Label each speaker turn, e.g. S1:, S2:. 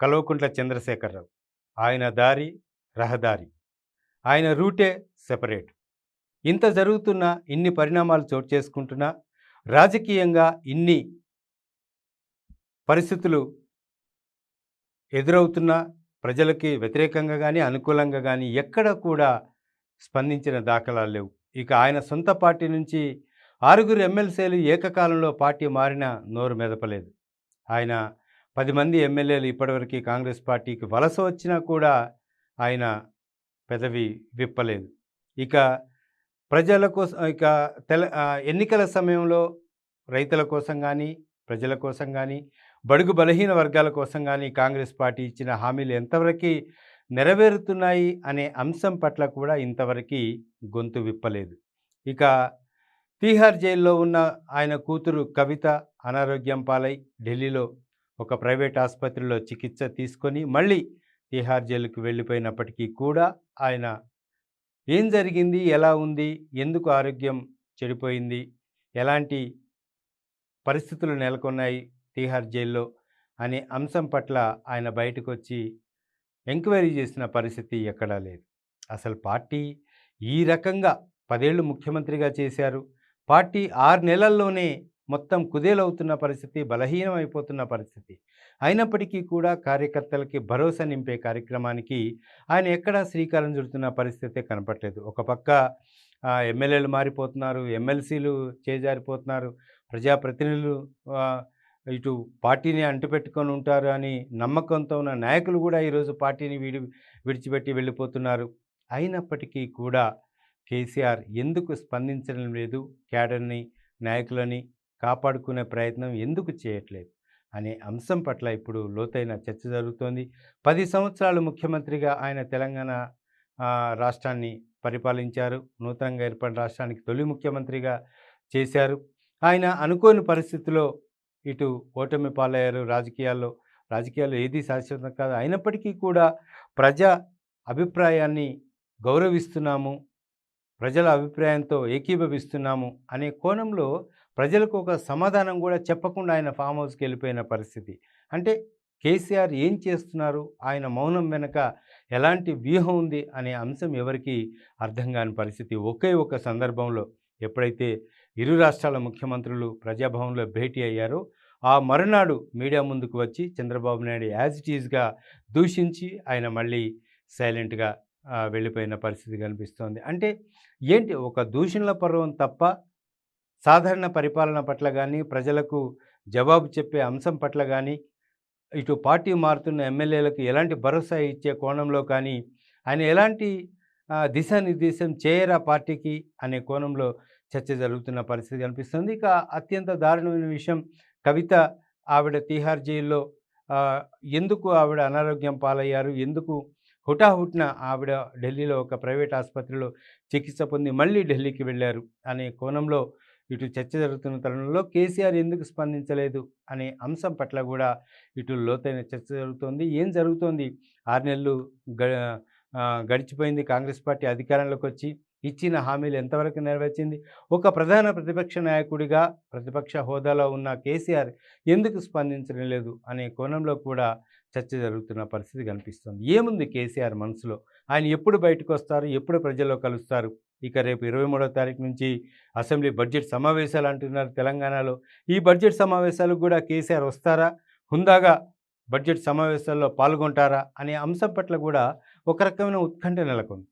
S1: కల్వకుంట్ల చంద్రశేఖరరావు. ఆయన దారి రహదారి. ఆయన రూటే సెపరేట్. ఇంత జరుగుతున్న ఇన్ని పరిణామాలు చోటు చేసుకుంటున్నా రాజకీయంగా ఇన్ని పరిస్థితులు ఎదురవుతున్న ప్రజలకి వ్యతిరేకంగా కానీ అనుకూలంగా కానీ ఎక్కడ కూడా స్పందించిన దాఖలాలు లేవు. ఇక ఆయన సొంత పార్టీ నుంచి ఆరుగురు ఎమ్మెల్సీలు ఏకకాలంలో పార్టీ మారిన నోరు మెదపలేదు. ఆయన పది మంది ఎమ్మెల్యేలు ఇప్పటివరకు కాంగ్రెస్ పార్టీకి వలస వచ్చినా కూడా ఆయన పెదవి విప్పలేదు. ఇక ప్రజల కోసం ఇక తెల ఎన్నికల సమయంలో రైతుల కోసం కానీ ప్రజల కోసం కానీ బడుగు బలహీన వర్గాల కోసం కానీ కాంగ్రెస్ పార్టీ ఇచ్చిన హామీలు ఎంతవరకు నెరవేరుతున్నాయి అనే అంశం పట్ల కూడా ఇంతవరకు గొంతు విప్పలేదు. ఇక తీహార్ జైల్లో ఉన్న ఆయన కూతురు కవిత అనారోగ్యం పాలై ఢిల్లీలో ఒక ప్రైవేట్ ఆసుపత్రిలో చికిత్స తీసుకొని మళ్ళీ తీహార్ జైలుకు వెళ్ళిపోయినప్పటికీ కూడా ఆయన ఏం జరిగింది? ఎలా ఉంది? ఎందుకు ఆరోగ్యం చెడిపోయింది? ఎలాంటి పరిస్థితులు నెలకొన్నాయి తీహార్ జైల్లో అనే అంశం పట్ల ఆయన బయటకు వచ్చి ఎంక్వైరీ చేసిన పరిస్థితి ఎక్కడా లేదు. అసలు పార్టీ ఈ రకంగా పదేళ్ళు ముఖ్యమంత్రిగా చేశారు. పార్టీ ఆరు నెలల్లోనే మొత్తం కుదేలవుతున్న పరిస్థితి బలహీనం అయిపోతున్న పరిస్థితి. అయినప్పటికీ కూడా కార్యకర్తలకి భరోసా నింపే కార్యక్రమానికి ఆయన ఎక్కడా శ్రీకారం చుడుతున్న పరిస్థితే కనపట్లేదు ఒక పక్క ఎమ్మెల్యేలు మారిపోతున్నారు ఎమ్మెల్సీలు చేజారిపోతున్నారు ప్రజాప్రతినిధులు ఇటు పార్టీని అంటుపెట్టుకొని ఉంటారు అని నమ్మకంతో ఉన్న నాయకులు కూడా ఈరోజు పార్టీని విడి విడిచిపెట్టి వెళ్ళిపోతున్నారు. అయినప్పటికీ కూడా కేసీఆర్ ఎందుకు స్పందించడం లేదు? క్యాడర్ని నాయకులని కాపాడుకునే ప్రయత్నం ఎందుకు చేయట్లేదు? అనే అంశం పట్ల ఇప్పుడు లోతైన చర్చ జరుగుతోంది. పది సంవత్సరాలు ముఖ్యమంత్రిగా ఆయన తెలంగాణ రాష్ట్రాన్ని పరిపాలించారు. నూతనంగా ఏర్పడిన రాష్ట్రానికి తొలి ముఖ్యమంత్రిగా చేశారు. ఆయన అనుకోని పరిస్థితిలో ఇటు ఓటమి పాలయ్యారు. రాజకీయాల్లో రాజకీయాల్లో ఏది శాశ్వతం కాదు. అయినప్పటికీ కూడా ప్రజా అభిప్రాయాన్ని గౌరవిస్తున్నాము. ప్రజల అభిప్రాయంతో ఏకీభవిస్తున్నాము అనే కోణంలో ప్రజలకు ఒక సమాధానం కూడా చెప్పకుండా ఆయన ఫామ్ హౌస్కి వెళ్ళిపోయిన పరిస్థితి. అంటే కేసీఆర్ ఏం చేస్తున్నారు? ఆయన మౌనం వెనక ఎలాంటి వ్యూహం ఉంది? అనే అంశం ఎవరికి అర్థం కాని పరిస్థితి. ఒకే ఒక సందర్భంలో ఎప్పుడైతే ఇరు రాష్ట్రాల ముఖ్యమంత్రులు ప్రజాభవన్లో భేటీ అయ్యారో ఆ మరునాడు మీడియా ముందుకు వచ్చి చంద్రబాబు నాయుడు యాజ్ ఇట్ ఈజ్గా దూషించి ఆయన మళ్ళీ సైలెంట్గా వెళ్ళిపోయిన పరిస్థితి కనిపిస్తోంది. అంటే ఏంటి? ఒక దూషణల పర్వం తప్ప సాధారణ పరిపాలన పట్ల కానీ ప్రజలకు జవాబు చెప్పే అంశం పట్ల కానీ ఇటు పార్టీ మారుతున్న ఎమ్మెల్యేలకు ఎలాంటి భరోసా ఇచ్చే కోణంలో కానీ ఆయన ఎలాంటి దిశానిర్దేశం చేయరా పార్టీకి అనే కోణంలో చర్చ జరుగుతున్న పరిస్థితి కనిపిస్తుంది. ఇక అత్యంత దారుణమైన విషయం కవిత ఆవిడ తీహార్ జైల్లో ఎందుకు ఆవిడ అనారోగ్యం పాలయ్యారు ఎందుకు హుటాహుటిన ఆవిడ ఢిల్లీలో ఒక ప్రైవేట్ ఆసుపత్రిలో చికిత్స పొంది మళ్ళీ ఢిల్లీకి వెళ్ళారు అనే కోణంలో ఇటు చర్చ జరుగుతున్న తరుణంలో కేసీఆర్ ఎందుకు స్పందించలేదు అనే అంశం పట్ల కూడా ఇటు లోతైన చర్చ జరుగుతోంది. ఏం జరుగుతోంది? ఆరు నెలలు గ గడిచిపోయింది. కాంగ్రెస్ పార్టీ అధికారంలోకి వచ్చి ఇచ్చిన హామీలు ఎంతవరకు నెరవేర్చింది? ఒక ప్రధాన ప్రతిపక్ష నాయకుడిగా ప్రతిపక్ష హోదాలో ఉన్న కేసీఆర్ ఎందుకు స్పందించడం లేదు అనే కోణంలో కూడా చర్చ జరుగుతున్న పరిస్థితి కనిపిస్తుంది. ఏముంది కేసీఆర్ మనసులో? ఆయన ఎప్పుడు బయటకు వస్తారు? ఎప్పుడు ప్రజల్లో కలుస్తారు? ఇక రేపు ఇరవై మూడో తారీఖు నుంచి అసెంబ్లీ బడ్జెట్ సమావేశాలు అంటున్నారు తెలంగాణలో. ఈ బడ్జెట్ సమావేశాలకు కూడా కేసీఆర్ వస్తారా? హుందాగా బడ్జెట్ సమావేశాల్లో పాల్గొంటారా? అనే అంశం పట్ల కూడా ఒక రకమైన ఉత్కంఠ నెలకొంది.